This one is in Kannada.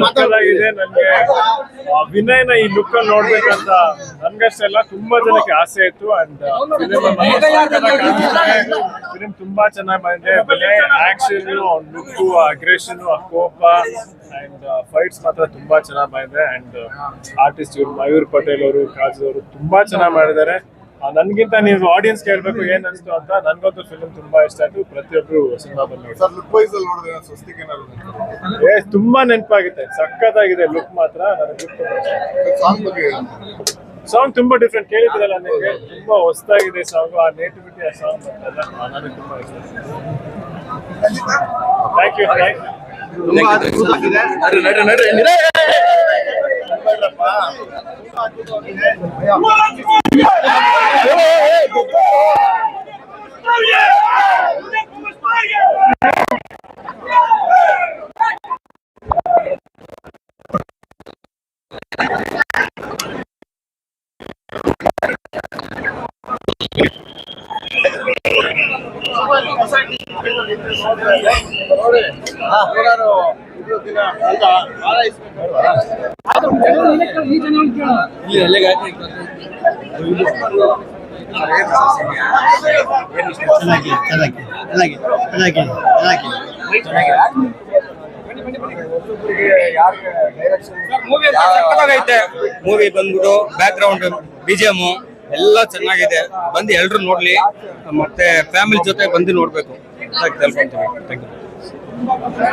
ಸಕ್ಕದಾಗಿದೆ ನನ್ಗೆ. ವಿನಯ್ನ ಈ ಲುಕ್ ಅಲ್ಲಿ ನೋಡ್ಬೇಕಂತ ನನ್ಗಷ್ಟೆಲ್ಲ ತುಂಬಾ ಜನಕ್ಕೆ ಆಸೆ ಇತ್ತು ಅಂಡ್ ಫಿಲಿಂ ತುಂಬಾ ಚೆನ್ನಾಗಿ ಬಂದಿದೆ. ವಿನಯ್ ಆಕ್ಷನ್ ಲುಕ್ ಅಗ್ರೆಷನ್ ಕೋಪ ಅಂಡ್ ಫೈಟ್ಸ್ ಮಾತ್ರ ತುಂಬಾ ಚೆನ್ನಾಗಿ ಬಂದಿದೆ. ಅಂಡ್ ಆರ್ಟಿಸ್ಟ್ ಇವ್ರು ಮಯೂರ್ ಪಟೇಲ್ ಅವರು ಕಾಜ್ ಅವರು ತುಂಬಾ ಚೆನ್ನಾಗಿ ಮಾಡಿದ್ದಾರೆ. ನನ್ಗಿಂತ ನೀವು ಆಡಿಯನ್ಸ್ ಕೇಳಬೇಕು ಏನ್ ಅನ್ಸ್ತು ಅಂತ ನನ್ಗಂತೂ ಫಿಲ್ಮ್ ತುಂಬಾ ಇಷ್ಟ ಆಯ್ತು. ಪ್ರತಿಯೊಬ್ರು ಸಿನಿಮಾ ಬಂದು ಸರ್ ಲುಕ್ ವೈಸ್ ಅಲ್ಲಿ ನೋಡಿದ್ರೆ ಸ್ವಸ್ತಿಕ್ ಏನಾದ್ರು ಏ ತುಂಬಾ ನೆನಪಾಗುತ್ತೆ. ಸಖತ್ತಾಗಿದೆ ಲುಕ್ ಮಾತ್ರ. ನನಗೆ ಸಾಂಗ್ ಬಗ್ಗೆ ಸಾಂಗ್ ತುಂಬಾ ಡಿಫ್ರೆಂಟ್ ಕೇಳಿದ್ರಲ್ಲ ನಿಮಗೆ? ತುಂಬಾ ಹೊಸದಾಗಿದೆ ಸಾಂಗ್ ಆ ನೇಟಿವಿಟಿ ಆ ಸಾಂಗ್ ನನಗೆ ತುಂಬಾ ಇಷ್ಟ ಥ್ಯಾಂಕ್ ಯು ಥ್ಯಾಂಕ್ ಯು ಚೆನ್ನಾಗಿ ಚೆನ್ನಾಗಿ ಚೆನ್ನಾಗಿ ಚೆನ್ನಾಗಿ ಚೆನ್ನಾಗಿ ಸಕ್ಕತ್ತಾಗೈತೆ ಮೂವಿ ಬಂದ್ಬಿಟ್ಟು ಬ್ಯಾಕ್ ಗ್ರೌಂಡ್ ಬಿಜಿಎಂ ಎಲ್ಲ ಚೆನ್ನಾಗಿದೆ. ಬಂದು ಎಲ್ರು ನೋಡ್ಲಿ. ಮತ್ತೆ ಫ್ಯಾಮಿಲಿ ಜೊತೆ ಬಂದು ನೋಡ್ಬೇಕು. ಅಂತ ಥ್ಯಾಂಕ್ ಯು